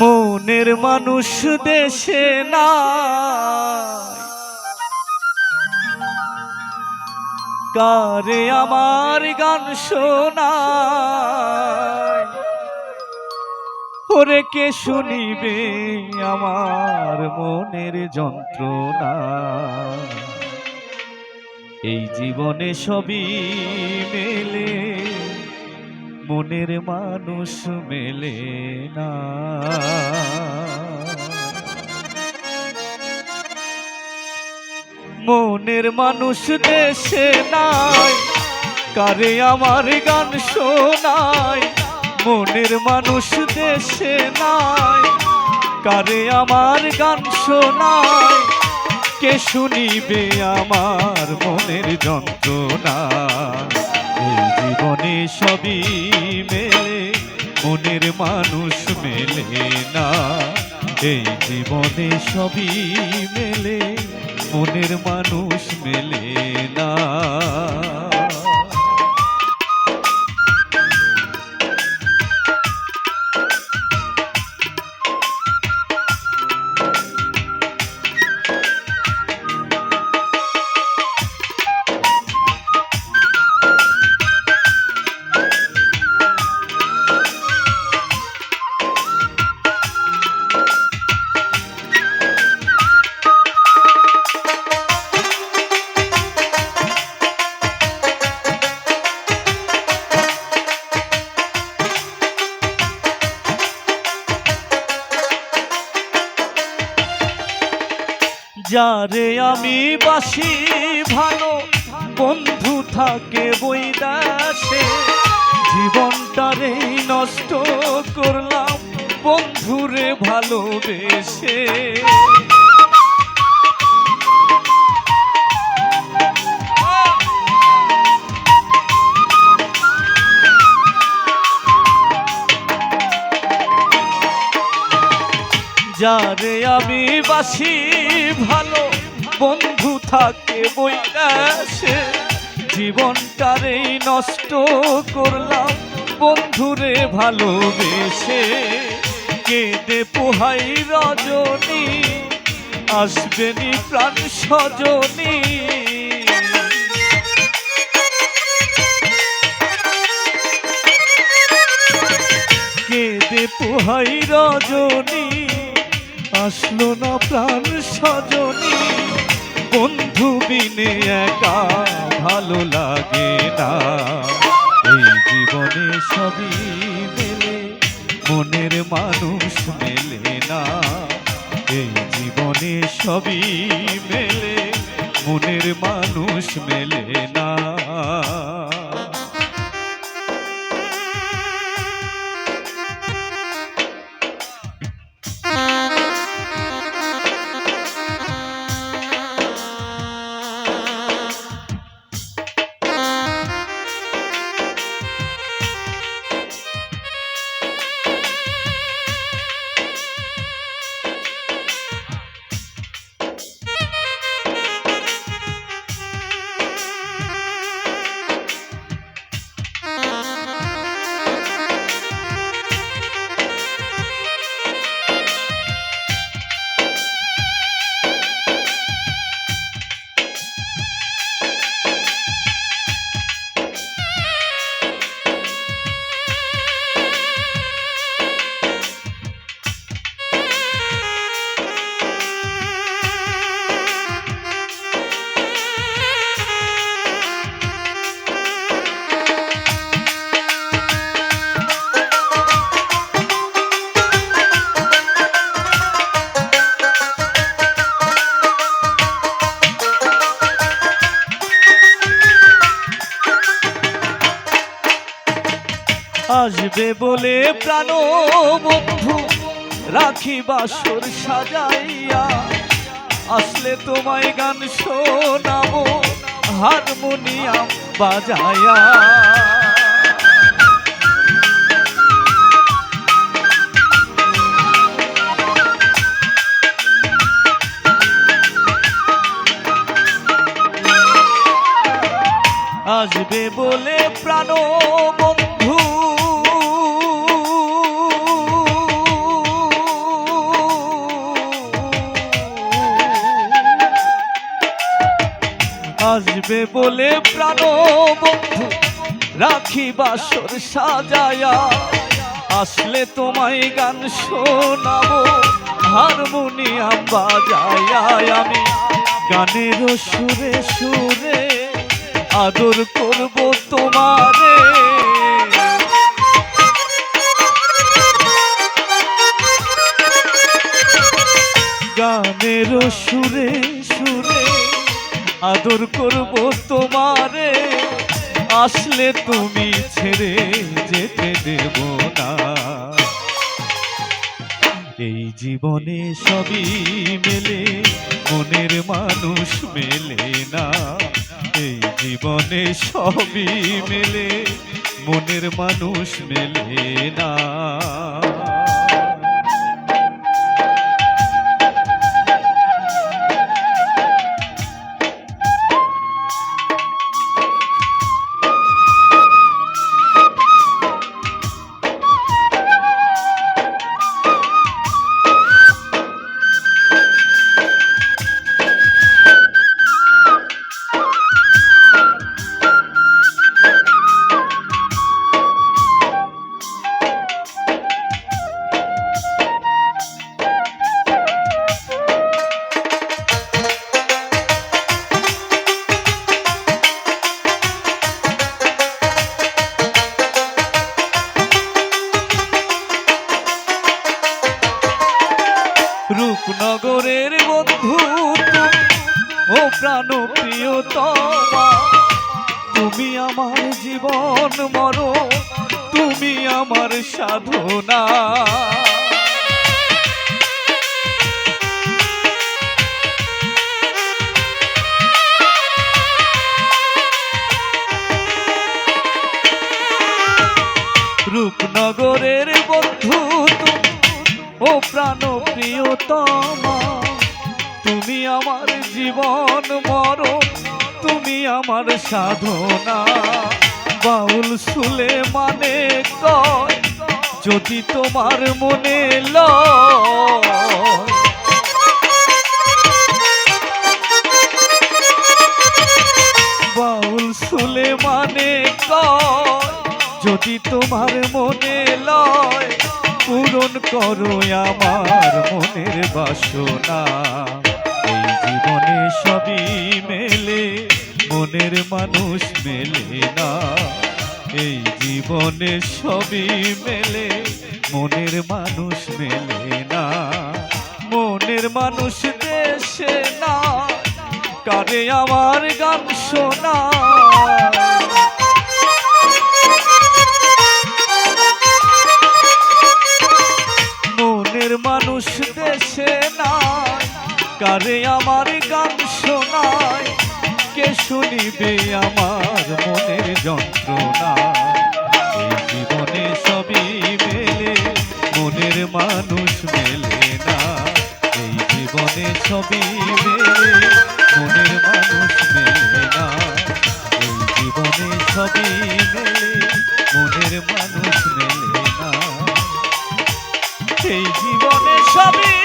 মনের মানুষ দেশে না কারে আমার গান শোনায়? ওরে কে শুনিবে আমার মনের যন্ত্রণা? এই জীবনে সবই মেলে। মনের মানুষ মেলে না। মনের মানুষ দেশে নাই, কারে আমার গান শোনায়? মনের মানুষ দেশে নাই, কারে আমার গান শোনায়? কে শুনিবে আমার মনের যন্ত্রণা? জীবনে সবই মেলে মনের মানুষ মেলে না। এই জীবনে সবই মেলে মনের মানুষ মেলে যারে আমি বাসি ভালো বন্ধু থাকে বই দাসে জীবনটারে নষ্ট করলাম বন্ধুরে ভালোবেসে। যারে আমি বাসি, ভালো বন্ধু থাকে বইলাসে জীবনটারে নষ্ট করলাম, বন্ধুরে ভালোবেসে। কেঁদে পোহাই রজনী, আসবেনি প্রাণ সজনী। কেঁদে পোহাই রজনী আসলো না প্রাণ সজনী বন্ধু বিনে একা ভালো লাগে না। এই জীবনে সবই মেলে, মনের মানুষ মেলে না। এই জীবনে সবই আসবে বলে প্রাণ বন্ধু রাখি বাসর সাজাইয়া। আসলে তোমায় গান শোনাবো, হারমোনিয়াম বাজায়া আসবে বলে প্রাণ আসবে বলে প্রাণ বন্ধু রাখি বাসর সাজায়া। আসলে তোমায় গান শোনাবো, হারমোনিয়াম বাজায়া আমি। গানের সুরে সুরে আদর করব তোমারে। গানের সুরে আদর করব তোমারে। আসলে তুমি ছেড়ে যেতে দেব না। এই জীবনে সবই মেলে, মনের মানুষ মেলে না। এই জীবনে সবই মেলে, মনের মানুষ মেলে না। রূপনগরের বন্ধু ও প্রাণ প্রিয়তমা তুমি আমার জীবন মর তুমি আমার সাধনা। প্রিয়তমা, তুমি আমার জীবন মর তুমি আমার সাধনা। বাউল সুলে মানে কয়, যদি তোমার মনে লয়। বাউল সুলে মানে কয়, যদি তোমার মনে লয়। পূরণ করো আমার মনের বাসনা। এই জীবনে সবই মেলে, মনের মানুষ মেলে না। এই জীবনে সবই মেলে, মনের মানুষ মেলে না। মনের মানুষ দেশে না কারে আমার গান শোনা। কারে আমার গান শোনায়, কে শুনিবে আমার মনের যন্ত্রণা? এই জীবনে সবই মেলে, মনের মানুষ মেলে না। এই জীবনে সবই মেলে, মনের মানুষ মেলে না। এই জীবনে সবই মেলে, মনের মানুষ মেলে না। এই জীবনে সবই